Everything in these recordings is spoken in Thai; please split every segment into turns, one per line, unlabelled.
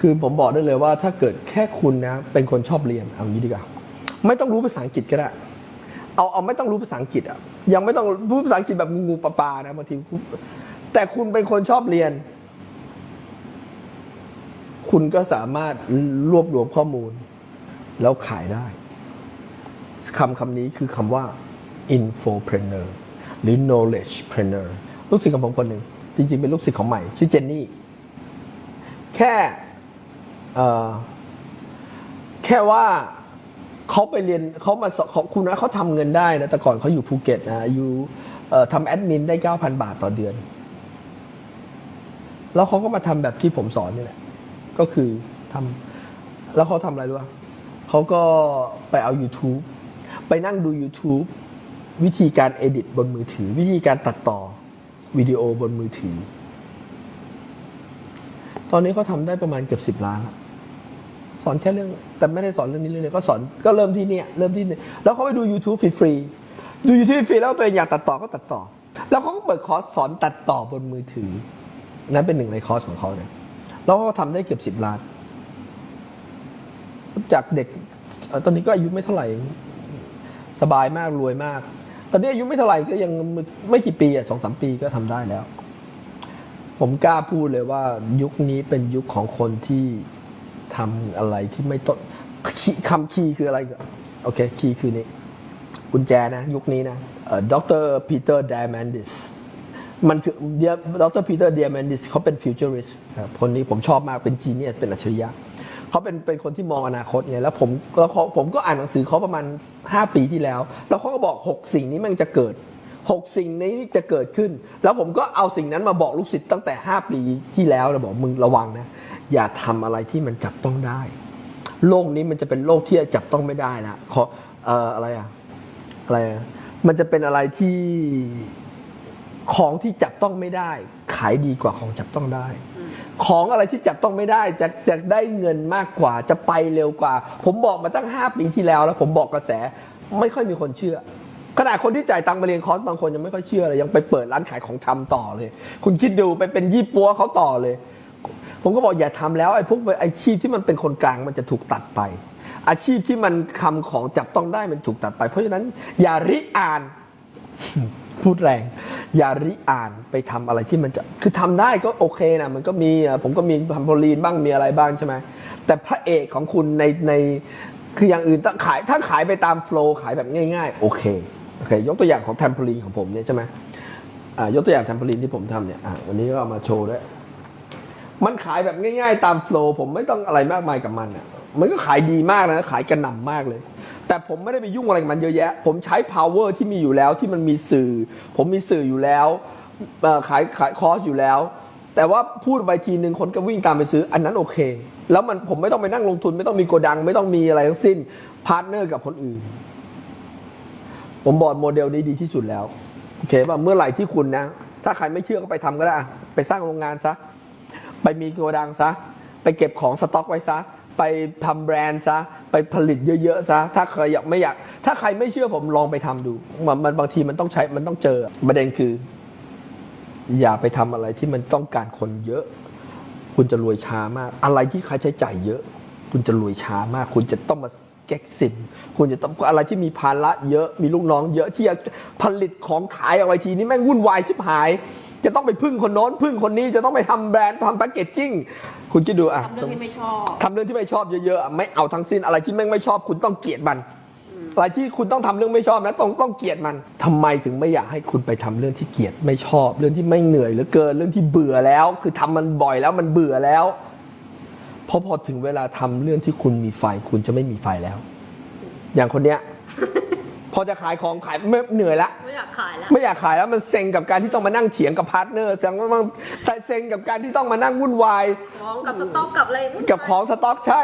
คือผมบอกได้เลยว่าถ้าเกิดแค่คุณนะเป็นคนชอบเรียนเอางี้ดีกว่าไม่ต้องรู้ภาษาอังกฤษก็ได้เอาเอาไม่ต้องรู้ภาษาอังกฤษอะยังไม่ต้องรู้ภาษาอังกฤษแบบงูปลานะบางทีแต่คุณเป็นคนชอบเรียน คุณก็สามารถรวบรวมข้อมูล แล้วขายได้คำคำนี้คือคำว่า infopreneur หรือ knowledgepreneur ลูกศิษย์ของผมคนหนึ่งจริงๆ เป็นลูกศิษย์ของใหม่ ชื่อเจนนี่ แค่ แค่ว่าเขาไปเรียนเขามาเขาคุณนะเขาทำเงินได้นะแต่ก่อนเขาอยู่ภูเก็ตนะอยู่ทำแอดมินได้ 9,000 บาทต่อเดือน แล้วเขาก็มาทำแบบที่ผมสอนนี่แหละ ก็คือทำแล้วเขาทำอะไรรู้ป่ะเขาก็ไปเอา YouTube ไปนั่งดู YouTube วิธีการเอดิตบนมือถือ วิธีการตัดต่อวิดีโอบนมือถือ ตอนนี้เขาทำได้ประมาณเกือบสิบล้านละ สอนแค่เรื่อง แต่ไม่ได้สอนเรื่องนี้เรื่องเดียวก็สอนก็เริ่มที่เนี่ยเริ่มที่เนี่ยแล้วเขาไปดู YouTube ฟรีๆดู YouTube ฟรีแล้วตัวเองอยากตัดต่อก็ตัดต่อ แล้วเขาก็เปิดคอร์สสอนตัดต่อบนมือถือนั่นเป็นหนึ่งในคอร์สของเขาเนี่ยแล้วเขาก็ทำได้เกือบสิบล้าน จากเด็กตอนนี้ก็อายุไม่เท่าไหร่ สบายมากรวยมาก ตอนนี้อายุไม่เท่าไหร่ก็ยังไม่กี่ปีอะสองสามปีก็ทำได้แล้ว ผมกล้าพูดเลยว่ายุคนี้เป็นยุคของคนที่ ทำอะไรที่ไม่ต้นคีย์คำคีย์คืออะไรก่อนโอเคคีย์คือนี้กุญแจนะยุคนี้นะด็อกเตอร์ปีเตอร์เดมนดิสมันคือดรปีเตอร์เดมนดิสเขาเป็นฟิวเจอริสคนนี้ผมชอบมากเป็นจีเนียสเป็นอัจฉริยะเขาเป็นเป็นคนที่มองอนาคตไงแล้วผมแล้วเขาผมก็อ่านหนังสือเขาประมาณ 5 ปีที่แล้ว แล้วเขาก็บอก 6 สิ่งนี้มันจะเกิด 6 สิ่งนี้จะเกิดขึ้น แล้วผมก็เอาสิ่งนั้นมาบอกลูกศิษย์ตั้งแต่ 5 ปีที่แล้วนะบอกมึงระวังนะ อย่าทำอะไรที่มันจับต้องได้ โลกนี้มันจะเป็นโลกที่จับต้องไม่ได้ละขอเอ่ออะไรอะอะไรอะมันจะเป็นอะไรที่ของที่จับต้องไม่ได้ ขายดีกว่าของจับต้องได้ ของอะไรที่จับต้องไม่ได้จะจะได้เงินมากกว่าจะไปเร็วกว่า ผมบอกมาตั้ง 5 ปีที่แล้วแล้ว ผมบอกกระแสไม่ค่อยมีคนเชื่อขนาดคนที่จ่ายตังค์มาเรียนคอร์สบางคนยังไม่ค่อยเชื่อเลยยังไปเปิดร้านขายของชำต่อเลย คุณคิดดูไปเป็นยี่ปัวเขาต่อเลย ผมก็บอกอย่าทำแล้วไอ้พวกอาชีพที่มันเป็นคนกลางมันจะถูกตัดไป อาชีพที่มันคำของจับต้องได้มันถูกตัดไป เพราะฉะนั้น อย่าริอ่านพูดแรง อย่าริอ่านไปทำอะไรที่มันจะคือทำได้ก็โอเคนะมันก็มีผมก็มีทำโพลีนบ้างมีอะไรบ้างใช่ไหมแต่พระเอกของคุณในในคืออย่างอื่นต้องขายถ้าขายไปตามโฟล์ขายแบบง่าย ๆ โอเคโอเค ยกตัวอย่างของแทมโพลีนของผมเนี่ยใช่ไหมอ่ายกตัวอย่างแทมโพลีนที่ผมทำเนี่ยวันนี้ก็เอามาโชว์ด้วย มันขายแบบง่าย ๆ ตามโฟล์ผมไม่ต้องอะไรมากมายกับมันอะมันก็ขายดีมากนะ ขายกระหน่ำมากเลย แต่ผมไม่ได้ไปยุ่งอะไรกับมันเยอะแยะ ผมใช้ power ที่มีอยู่แล้วที่มันมีสื่อ ผมมีสื่ออยู่แล้วขายขายคอร์สอยู่แล้ว แต่ว่าพูดไปทีหนึ่งคนก็วิ่งตามไปซื้อ อันนั้นโอเค แล้วมันผมไม่ต้องไปนั่งลงทุน ไม่ต้องมีโกดัง ไม่ต้องมีอะไรทั้งสิ้นพาร์ทเนอร์กับคนอื่น ผมบอกโมเดลนี้ดีที่สุดแล้วโอเคป่ะเมื่อไหร่ที่คุณนะ ถ้าใครไม่เชื่อก็ไปทำก็ได้ไปสร้างโรงงานซะ ไปมีโกดังซะ ไปเก็บของสต็อกไว้ซะ ไปทำแบรนด์ซะ ไปผลิตเยอะๆซะ ถ้าใครอยากไม่อยาก ถ้าใครไม่เชื่อผมลองไปทำดูมันมันบางทีมันต้องใช้ มันต้องเจอ ประเด็นคือ อย่าไปทำอะไรที่มันต้องการคนเยอะ คุณจะรวยช้ามาก อะไรที่ค่าใช้จ่ายเยอะ คุณจะรวยช้ามาก คุณจะต้องมาเก็กสินคุณจะต้องอะไรที่มีภาระเยอะ มีลูกน้องเยอะที่จะผลิตของขายออกไปทีนี้แม่งวุ่นวายชิบหาย จะต้องไปพึ่งคนโน้น พึ่งคนนี้จะต้องไปทำแบรนด์ทำแพคเกจจิ้งคุณคิดดูอะ
ทำเรื่องที่ไม่ชอบ
ทำเรื่องที่ไม่ชอบเยอะๆอะไม่เอาทั้งสิ้นอะไรที่แม่งไม่ชอบ คุณต้องเกลียดมันอะไรที่คุณต้องทำเรื่องไม่ชอบนะต้องต้องเกลียดมันทำไมถึงไม่อยากให้คุณไปทำเรื่องที่เกลียดไม่ชอบ เรื่องที่ไม่เหนื่อยเหลือเกินเรื่องที่เบื่อแล้ว คือทำมันบ่อยแล้วมันเบื่อแล้วเพราะพอถึงเวลาทำเรื่องที่คุณมีไฟ คุณจะไม่มีไฟแล้ว อย่างคนเนี้ย พอจะขายของขายไม่เหนื่อยละ
ไม่อยากขายแล้ว
ไม่อยากขายแล้วมันเซ็งกับการที่ต้องมานั่งเถียงกับพาร์ทเนอร์เซ็งว่ามันเซ็งกับการที่ต้องมานั่งวุ่นวาย
ของกับสต็อกกับอะไร
กับของสต็อกใช่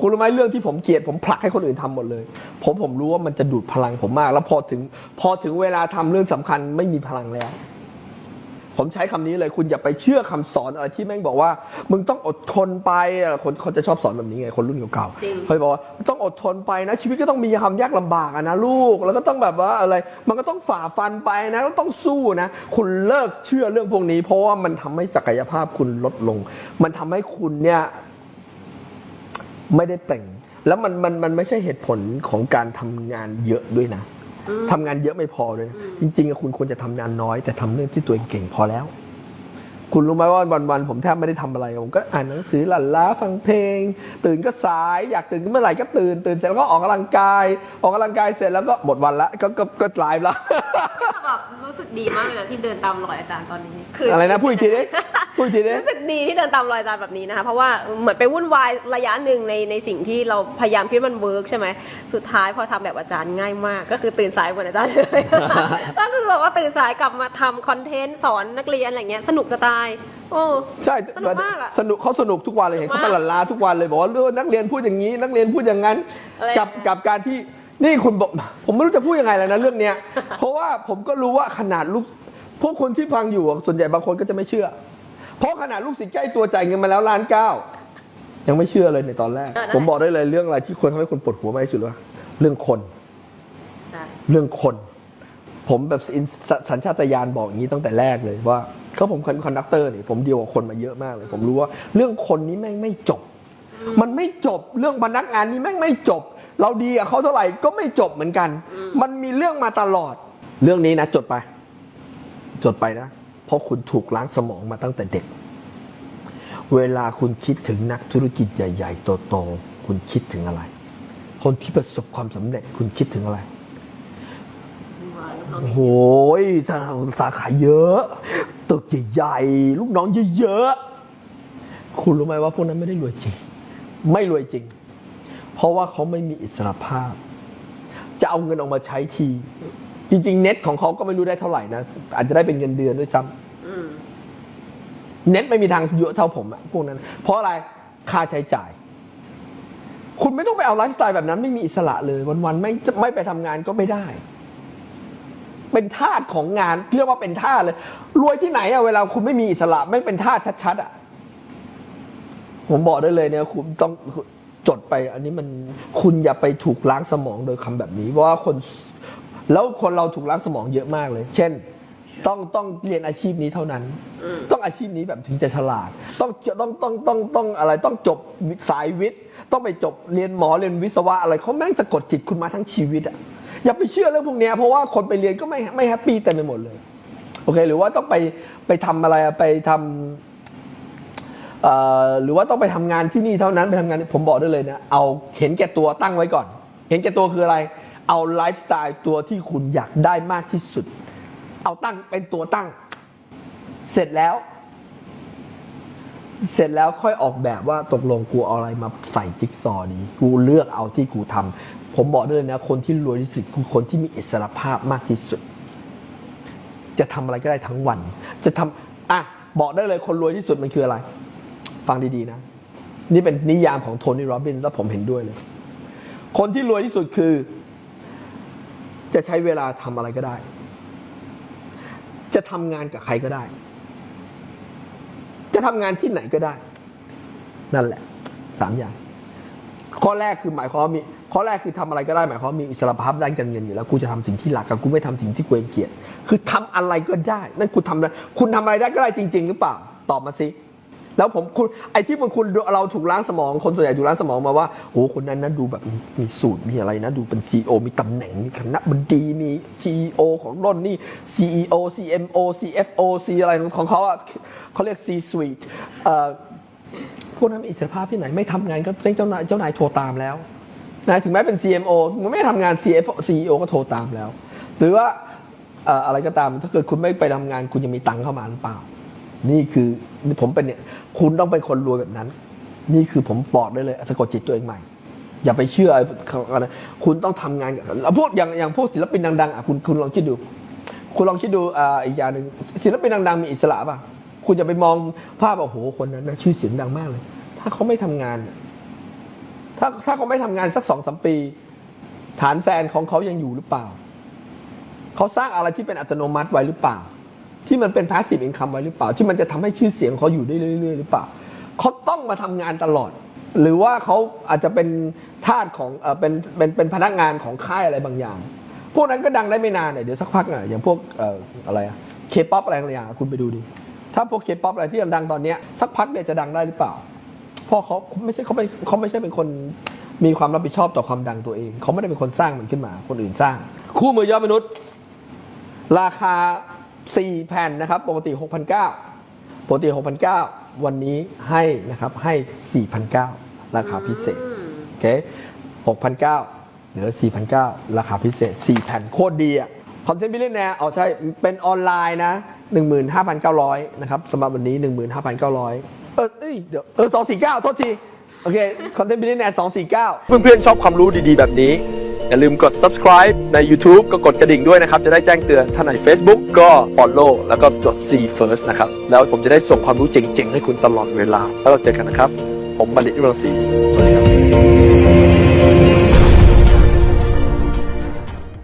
คุณรู้ไหมเรื่องที่ผมเกลียดผมผลักให้คนอื่นทำหมดเลย ผมผมรู้ว่ามันจะดูดพลังผมมาก แล้วพอถึงพอถึงเวลาทำเรื่องสำคัญไม่มีพลังแล้ว ผมใช้คำนี้เลยคุณอย่าไปเชื่อคำสอนอะไรที่แม่งบอกว่า มึงต้องอดทนไปอะคนเขาจะชอบสอนแบบนี้ไงคนรุ่นเก่าๆเขาจะบอกว่าต้องอดทนไปนะ ชีวิตก็ต้องมีความยากลำบากอะนะลูกแล้วก็ต้องแบบว่าอะไร มันก็ต้องฝ่าฟันไปนะแล้วต้องสู้นะ คุณเลิกเชื่อเรื่องพวกนี้ เพราะว่ามันทำให้ศักยภาพคุณลดลง มันทำให้คุณเนี่ยไม่ได้เปล่ง แล้วมันมันมันไม่ใช่เหตุผลของการทำงานเยอะด้วยนะ ทำงานเยอะไม่พอด้วยนะจริงๆอะคุณควรจะทำงานน้อย แต่ทำเรื่องที่ตัวเองเก่งพอแล้ว คุณรู้ไหมว่าวันๆผมแทบไม่ได้ทำอะไรผมก็อ่านหนังสือหลั่นล้าฟังเพลง ตื่นก็สายอยากตื่นก็เมื่อไหร่ก็ตื่น ตื่นเสร็จแล้วก็ออกกำลังกาย ออกกำลังกายเสร็จแล้วก็หมดวันละก็ก็ก็ไลฟ์ละ
แต่แบบรู้สึกดีมากเลยนะที่เดินตามรอยอาจารย์ตอนนี้คือ
อะไรนะพูดอีกทีดิ พูดอีกทีดิ
รู้สึกดีที่เดินตามรอยอาจารย์แบบนี้นะคะเพราะว่าเหมือนไปวุ่นวายระยะหนึ่งในในสิ่งที่เราพยายามคิดว่ามันเวิร์กใช่ไหมสุดท้ายพอทำแบบอาจารย์ง่ายมาก ก็คือตื่นสายเหมือนอาจารย์เลย ก็คือแบบว่าตื่นสายกลับมาทำคอนเทนต์สอนนักเรียนอะไรเงี้ยสนุกจะตายโอ้
ใช่
สนุกมากอะ
สนุกเขาสนุกทุกวันเลยเห็นเขา
มาก
มาหลั่นล้าทุกวันเลยบอกว่าเรื่องนักเรียนพูดอย่างนี้ นักเรียนพูดอย่างนั้น
อะไร
กับ
นะ
กับการที่นี่คุณบอกผมไม่รู้จะพูดยังไงเลยนะเรื่องเนี้ย เพราะว่าผมก็รู้ว่าขนาดลูกพวกคนที่ฟังอยู่อะส่วนใหญ่บางคนก็จะไม่เชื่อ เพราะขนาดลูกศิษย์ใกล้ตัวจ่ายเงินมาแล้วล้านเก้ายังไม่เชื่อเลยในตอนแรกผมบอกได้เลยเรื่องอะไรที่คนทำให้คนปวดหัวมากที่สุดว่าเรื่องคน
ใช่
เรื่องคน ผมแบบอินสสัญชาตญาณบอกอย่างนี้ตั้งแต่แรกเลยว่าเขาผมคอนดักเตอร์นี่ผมดีลกับคนมาเยอะมากเลย ผมรู้ว่าเรื่องคนนี้แม่งไม่จบ มันไม่จบเรื่องพนักงานนี้แม่งไม่จบ เราดีกับเขาเท่าไหร่ก็ไม่จบเหมือนกัน มันมีเรื่องมาตลอด เรื่องนี้นะจดไป จดไปนะ เพราะคุณถูกล้างสมองมาตั้งแต่เด็ก เวลาคุณคิดถึงนักธุรกิจใหญ่ ๆ โตๆคุณคิดถึงอะไร คนที่ประสบความสำเร็จคุณคิดถึงอะไรโอ้โหยสาขาเยอะ ตึกใหญ่ๆ ลูกน้องเยอะๆ คุณรู้ไหมว่าพวกนั้นไม่ได้รวยจริง ไม่รวยจริง เพราะว่าเขาไม่มีอิสรภาพ จะเอาเงินออกมาใช้ที จริง ๆ เน็ตของเขาก็ไม่รู้ได้เท่าไหร่นะ อาจจะได้เป็นเงินเดือนด้วยซ้ำ
อืม
เน็ตไม่มีทางเยอะเท่าผมอะพวกนั้น เพราะอะไรค่าใช้จ่าย คุณไม่ต้องไปเอาไลฟ์สไตล์แบบนั้นไม่มีอิสระเลยวันๆไม่ไม่ไปทำงานก็ไม่ได้ เป็นทาสของงานเรียกว่าเป็นทาสเลย รวยที่ไหนอะเวลาคุณไม่มีอิสระไม่เป็นทาสชัดๆอะผมบอกได้เลยเนี่ยคุณต้องจดไป อันนี้มันคุณอย่าไปถูกล้างสมองโดยคำแบบนี้ เพราะว่าคน แล้วคนเราถูกล้างสมองเยอะมากเลย เช่น ต้องต้องเรียนอาชีพนี้เท่านั้น ต้องอาชีพนี้แบบถึงจะฉลาด ต้องต้องต้องต้องต้องอะไรต้องจบสายวิทย์ ต้องไปจบเรียนหมอเรียนวิศวะอะไรเขาแม่งสะกดจิตคุณมาทั้งชีวิตอะอย่าไปเชื่อเรื่องพวกเนี้ยเพราะว่าคนไปเรียนก็ไม่ไม่แฮปปี้เต็มไปหมดเลยโอเค หรือว่าต้องไปไปทำอะไรอะไปทำเอ่อหรือว่าต้องไปทำงานที่นี่เท่านั้นไปทำงานผมบอกได้เลยนะเอาเห็นแก่ตัวตั้งไว้ก่อน เห็นแก่ตัวคืออะไร เอาไลฟ์สไตล์ตัวที่คุณอยากได้มากที่สุด เอาตั้งเป็นตัวตั้ง เสร็จแล้ว เสร็จแล้วค่อยออกแบบว่าตกลงกูเอาอะไรมาใส่จิ๊กซอว์นี้ กูเลือกเอาที่กูทำผมบอกได้เลยนะ คนที่รวยที่สุดคือคนที่มีอิสรภาพมากที่สุด จะทำอะไรก็ได้ทั้งวัน จะทำอะบอกได้เลยคนรวยที่สุดมันคืออะไร ฟังดีๆนะ นี่เป็นนิยามของโทนี่โรบินส์แล้วผมเห็นด้วยเลย คนที่รวยที่สุดคือ จะใช้เวลาทำอะไรก็ได้ จะทำงานกับใครก็ได้ จะทำงานที่ไหนก็ได้ นั่นแหละสามอย่าง ข้อแรกคือหมายความมีข้อแรกคือทำอะไรก็ได้หมายความมีอิสรภาพด้านการเงินอยู่แล้วกูจะทำสิ่งที่หลักกับกูไม่ทำสิ่งที่กูเกลียด คือทำอะไรก็ได้ นั่นคุณทำได้คุณทำอะไรได้ก็ได้จริง ๆ หรือเปล่า ตอบมาสิ แล้วผมคุณไอ้ที่มันคุณเราถูกล้างสมองคนส่วนใหญ่ถูกล้างสมองมาว่าโอ้คนนั้นนะดูแบบมีสูตรมีอะไรนะ ดูเป็นซีอมีตำแหน่งมีคณะบดีมีซีอของร่นนี่ CEO CMO CFO C อะไรของเขาอะเขาเรียก C suite เอ่อพวกนั้นมีอิสรภาพที่ไหนไม่ทำงานก็เจ้านายเจ้านายโทรตามแล้วนะถึงแม้เป็น CMO มันไม่ทำงาน CFO CEO ก็โทรตามแล้ว หรือว่าอะไรก็ตามถ้าเกิดคุณไม่ไปทำงานคุณจะมีตังค์เข้ามาหรือเปล่า นี่คือผมเป็นเนี่ยคุณต้องเป็นคนรวยแบบนั้น นี่คือผมบอกได้เลยสะกดจิตตัวเองใหม่ อย่าไปเชื่ออะไรคุณต้องทำงานกับพวกอย่างอย่างพวกศิลปินดังๆอะคุณคุณลองคิดดู คุณลองคิดดูอ่าอีกอย่างหนึ่งศิลปินดังๆมีอิสระป่ะคุณจะไปมองภาพว่าโอ้โหคนนั้นนะชื่อเสียงดังมากเลย ถ้าเขาไม่ทำงาน ถ้าถ้าเขาไม่ทำงานสักสองสมปี ฐานแฟนของเขายังอยู่หรือเปล่า เขาสร้างอะไรที่เป็นอัตโนมัติไว้หรือเปล่า ที่มันเป็นพาสซีฟอินคัมไว้หรือเปล่า ที่มันจะทำให้ชื่อเสียงเขาอยู่ได้เรื่อยๆหรือเปล่าเขาต้องมาทำงานตลอด หรือว่าเขาอาจจะเป็นทาสของเออเป็นเป็นเป็นพนักงานของค่ายอะไรบางอย่าง พวกนั้นก็ดังได้ไม่นานเนี่ยเดี๋ยวสักพักอะอย่างพวกเอ่ออะไรอะเคป๊อปอะไรบางอย่างคุณไปดูดิถ้าพวกเคป๊อปอะไรที่ดังตอนนี้สักพักเนี่ยจะดังได้หรือเปล่าพ่อเขาไม่ใช่เขาเป็นเขาไม่ใช่เป็นคนมีความรับผิดชอบต่อความดังตัวเอง เขาไม่ได้เป็นคนสร้างมันขึ้นมา คนอื่นสร้าง คู่มือยอดมนุษย์ ราคา 4 แผ่นนะครับ ปกติ 6,900ปกติ 6,900 วันนี้ให้นะครับให้ 4,900 ราคาพิเศษ โอเค 6,900 เหลือ 4,900 ราคาพิเศษ 4 แผ่นโคตรดีอะคอนเทนต์บิลเลนแนร์เอาใช่ เป็นออนไลน์นะ 15,900 นะครับสำหรับวันนี้ 15,900 เออเอ้ยเดี๋ยวเออ249โทษที โอเค คอนเทนต์บิลเลนแนร์249 เพื่อนๆ ชอบความรู้ดีๆ แบบนี้ อย่าลืมกด subscribe ใน YouTube ก็กดกระดิ่งด้วยนะครับ จะได้แจ้งเตือนถ้าใน Facebook ก็ follow แล้วก็จด see first นะครับ แล้วผมจะได้ส่งความรู้เจ๋งๆ ให้คุณตลอดเวลา แล้วเราเจอกันนะครับ ผมบัณฑิตยุรังศรีสวัสดีครับ